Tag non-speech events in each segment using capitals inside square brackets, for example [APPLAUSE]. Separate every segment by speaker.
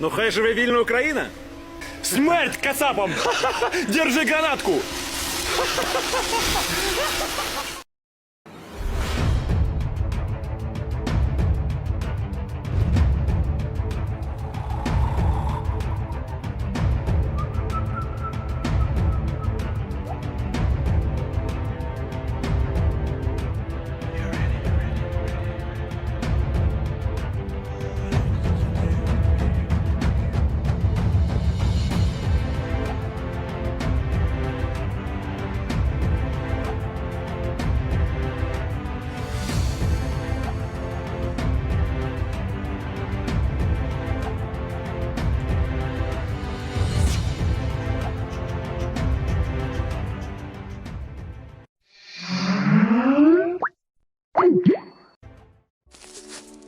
Speaker 1: Ну хай живе вільна Україна.
Speaker 2: Смерть кацапам! [LAUGHS] Держи гранатку!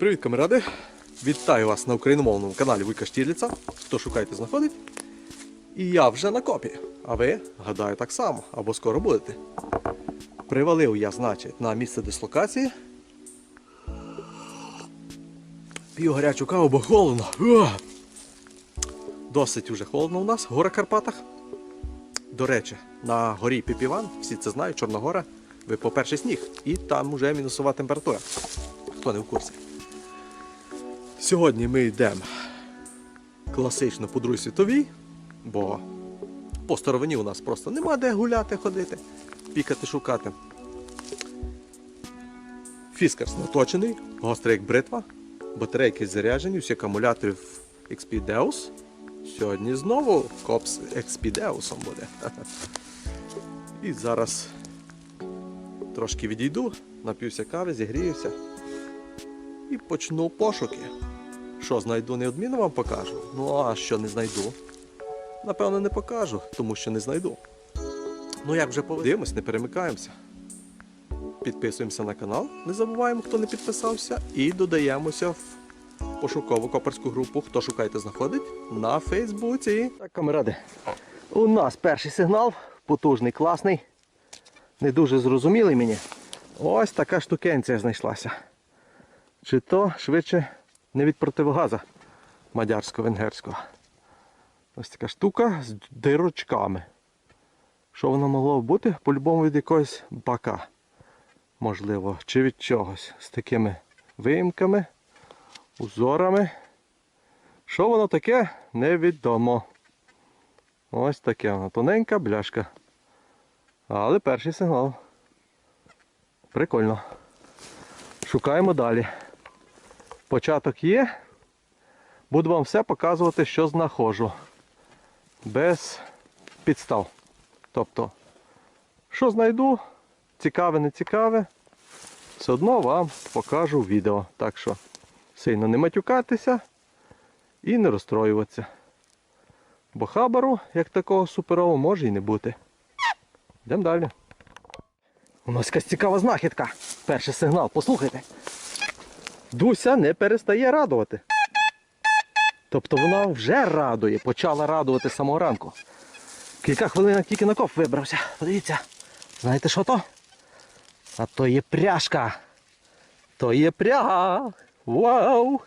Speaker 3: Привіт, камеради! Вітаю вас на україномовному каналі Вуйка Штірліца. Хто шукаєте, знаходить. І я вже на копі. А ви, гадаю, так само, або скоро будете. Привалив я, значить, на місце дислокації. П'ю гарячу каву, бо холодно. Досить уже холодно у нас, гора Карпатах. До речі, на горі Піпіван, всі це знають, Чорногора, ви по перший сніг. І там вже мінусова температура. Хто не в курсі. Сьогодні ми йдемо класично по Другій світовій, бо по старовині у нас просто нема де гуляти, ходити, пікати, шукати. Фіскарс наточений, гострий як бритва, батарейки заряджені, всі акумулятори в XP Сьогодні знову коп з Deus буде. [LAUGHS] І зараз трошки відійду, нап'юся кави, зігріюся і почну пошуки. Що знайду, неодмінно вам покажу. Ну а що не знайду? Напевно, не покажу, тому що не знайду. Ну як вже подивимось, не перемикаємося. Підписуємося на канал, не забуваємо, хто не підписався, і додаємося в пошукову коперську групу, хто шукаєте, знаходить на Фейсбуці. Так, камеради. У нас перший сигнал, потужний, класний. Не дуже зрозумілий мені. Ось така штукенція знайшлася. Чи то швидше не від противогаза мадярсько-венгерського. Ось така штука з дирочками. Що воно могло бути? По-любому від якогось бака. Можливо, чи від чогось. З такими виїмками, узорами. Що воно таке, невідомо. Ось таке воно тоненька бляшка. Але перший сигнал. Прикольно. Шукаємо далі. Початок є. Буду вам все показувати, що знаходжу. Без підстав. Тобто, що знайду, цікаве, не цікаве, все одно вам покажу відео. Так що сильно не матюкатися і не розстроюватися. Бо хабару, як такого суперового, може і не бути. Йдемо далі. У нас якась цікава знахідка. Перший сигнал, послухайте. Дуся не перестає радувати. Тобто вона вже радує, почала радувати самого ранку. Кілька хвилин тільки на коп вибрався. Подивіться. Знаєте що то? А то є пряжка. То є пряга. Вау!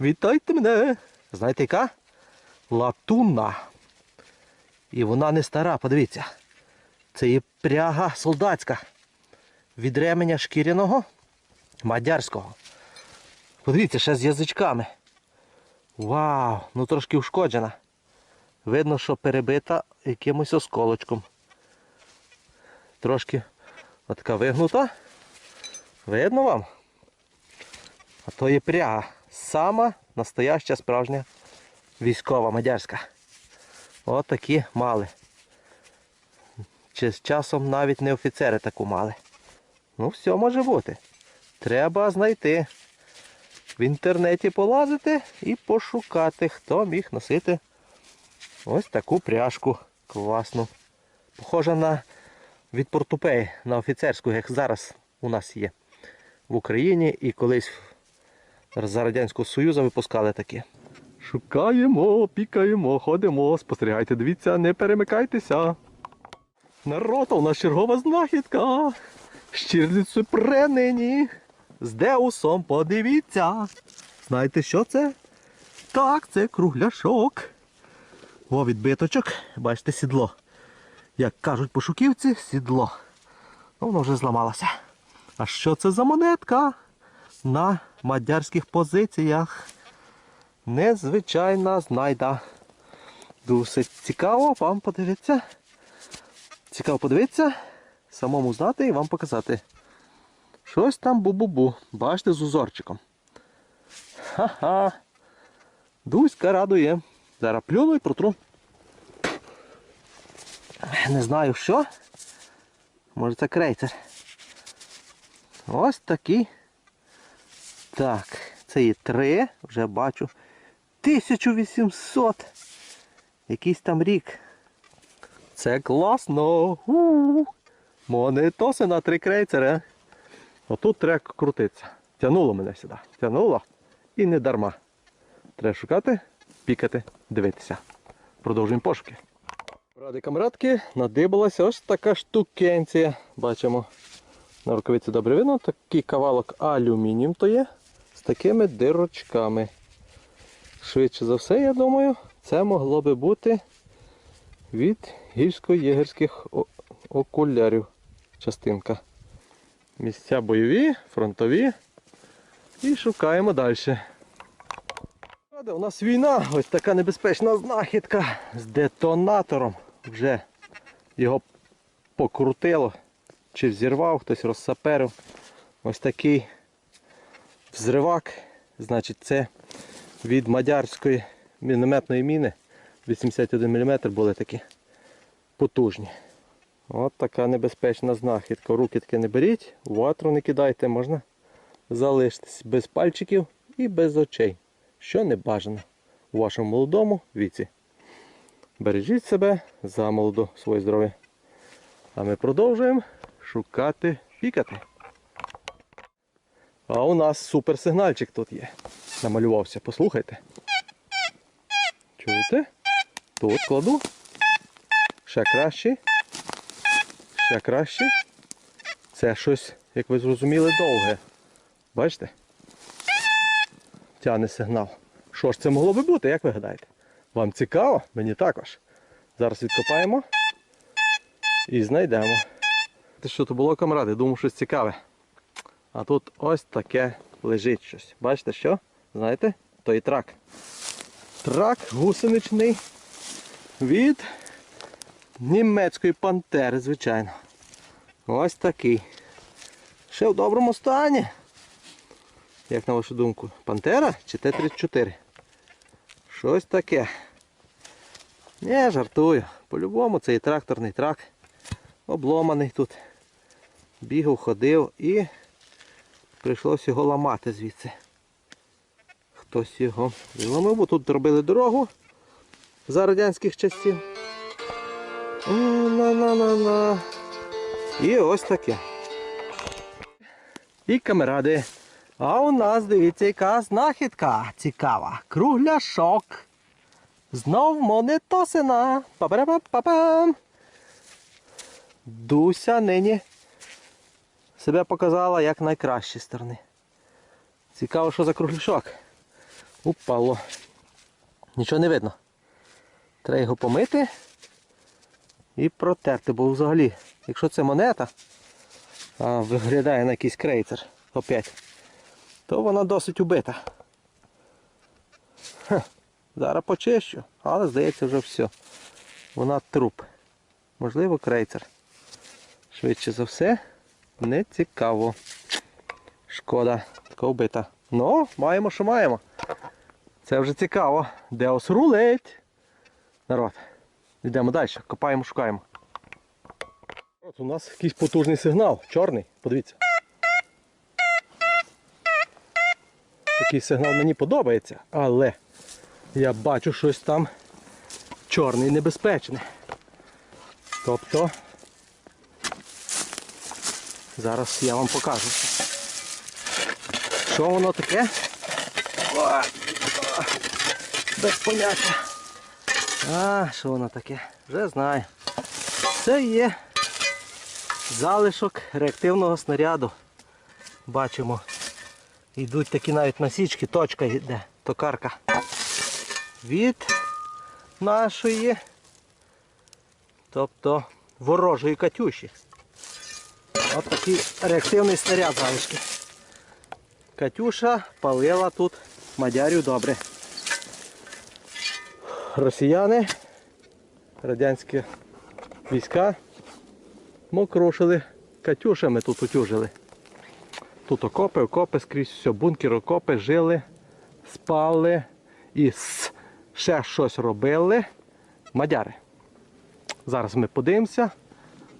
Speaker 3: Вітайте мене! Знаєте яка? Латунна. І вона не стара, подивіться. Це є пряга солдатська. Від ременя шкіряного мадярського. Подивіться, ще з язичками. Вау, ну трошки ушкоджена. Видно, що перебита якимось осколочком. Трошки отака вигнута. Видно вам? А то є пряга. Сама настояща справжня військова мадярська. От такі мали. Чи з часом навіть не офіцери таку мали. Ну, все може бути. Треба знайти. В інтернеті полазити і пошукати, хто міг носити ось таку пряжку класну. Похожа на від портупеї, на офіцерську, як зараз у нас є в Україні і колись за Радянського Союзу випускали такі. Шукаємо, пікаємо, ходимо, спостерігайте, дивіться, не перемикайтеся. Народ, у нас чергова знахідка. Щирліцю пренині. З Деусом подивіться. Знаєте, що це? Так, це кругляшок. О, відбиточок. Бачите, сідло. Як кажуть пошуківці, сідло. Ну, воно вже зламалося. А що це за монетка? На мадярських позиціях. Незвичайна знайда. Дуже цікаво вам подивитися. Цікаво подивитися, самому знати і вам показати. Щось там бу-бу-бу. Бачите, з узорчиком. Ха-ха. Дуська радує. Зараз плюну і протру. Не знаю що. Може це крейцер. Ось такий. Так, це є три, вже бачу. 1800. Якийсь там рік. Це класно. У-у-у. Монетоси на три крейцери. Отут треба крутитися. Тянуло мене сюди. Тянуло і не дарма. Треба шукати, пікати, дивитися. Продовжуємо пошуки. Ради камрадки надибалася ось така штукенція. Бачимо на рукавиці добре видно. Такий кавалок алюмінієм то є з такими дирочками. Швидше за все, я думаю, це могло би бути від гірсько-єгерських окулярів частинка. Місця бойові, фронтові. І шукаємо далі. У нас війна, ось така небезпечна знахідка з детонатором. Вже його покрутило, чи взірвав, хтось розсаперив. Ось такий взривак. Значить, це від мадярської мінометної міни 81 мм були такі потужні. От така небезпечна знахідка. Руки таке не беріть, ватру не кидайте, можна залишитись без пальчиків і без очей, що не бажано у вашому молодому віці. Бережіть себе за молоду своє здоров'я. А ми продовжуємо шукати, пікати. А у нас суперсигнальчик тут є. Намалювався, послухайте. Чуєте? Тут кладу. Ще краще. Ще краще. Це щось, як ви зрозуміли, довге. Бачите? Тяне сигнал. Що ж це могло би бути, як ви гадаєте? Вам цікаво? Мені також. Зараз відкопаємо і знайдемо. Те, що то було, камради, думав, щось цікаве. А тут ось таке лежить щось. Бачите що? Знаєте? То і трак. Трак гусеничний від німецької пантери, звичайно. Ось такий. Ще в доброму стані. Як на вашу думку, Пантера чи Т-34? Щось таке. Не, жартую. По-любому це і тракторний трак. Обломаний тут. Бігав, ходив і прийшлося його ламати звідси. Хтось його зламив, бо тут робили дорогу за радянських часів. На-на-на-на. І ось таке. І камеради. А у нас, дивіться, яка знахідка цікава. Кругляшок. Знов монетосина. Па-па-па-па-пам. Дуся нині себе показала як найкращі сторони. Цікаво, що за кругляшок. Упало. Нічого не видно. Треба його помити і протерти, бо взагалі, якщо це монета, а виглядає на якийсь крейцер опять, то вона досить убита. Хе, зараз почищу, але здається вже все. Вона труп. Можливо, крейцер. Швидше за все, не цікаво. Шкода, така вбита. Ну, маємо, що маємо. Це вже цікаво. Деос рулить. Народ. Йдемо далі, копаємо, шукаємо. От у нас якийсь потужний сигнал, чорний, подивіться. Такий сигнал мені подобається, але я бачу щось там чорне і небезпечне. Тобто зараз я вам покажу. Що воно таке? Без поняття. А, що воно таке? Вже знаю. Це є залишок реактивного снаряду. Бачимо. Йдуть такі навіть насічки, точка йде, токарка. від нашої, тобто ворожої Катюші. Ось такий реактивний снаряд залишки. Катюша палила тут мадярю добре. Росіяни, радянські війська мокрушили Катюшами тут утюжили. Тут окопи, окопи, скрізь все, бункер, окопи, жили, спали і ще щось робили. Мадяри. Зараз ми подивимося,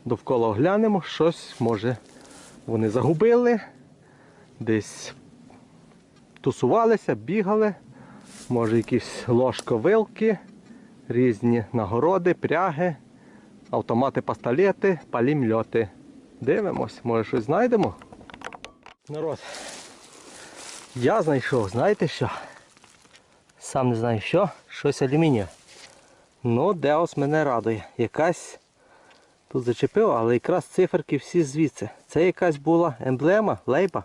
Speaker 3: довкола оглянемо, щось може вони загубили, десь тусувалися, бігали, може якісь ложковилки, різні нагороди, пряги, автомати, пастолети, палімльоти. Дивимось, може щось знайдемо. Народ. Я знайшов, знаєте що? Сам не знаю що, щось алюмінієве. Ну, Деос мене радує. Якась тут зачепив, але якраз циферки всі звідси. Це якась була емблема, лейба.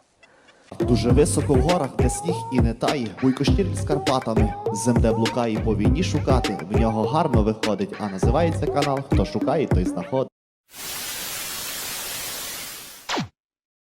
Speaker 1: Дуже високо в горах, де сніг і не тає, Буйкоштір з Карпатами, земде блукає по війні шукати. В нього гарно виходить, а називається канал Хто шукає, той знаходить.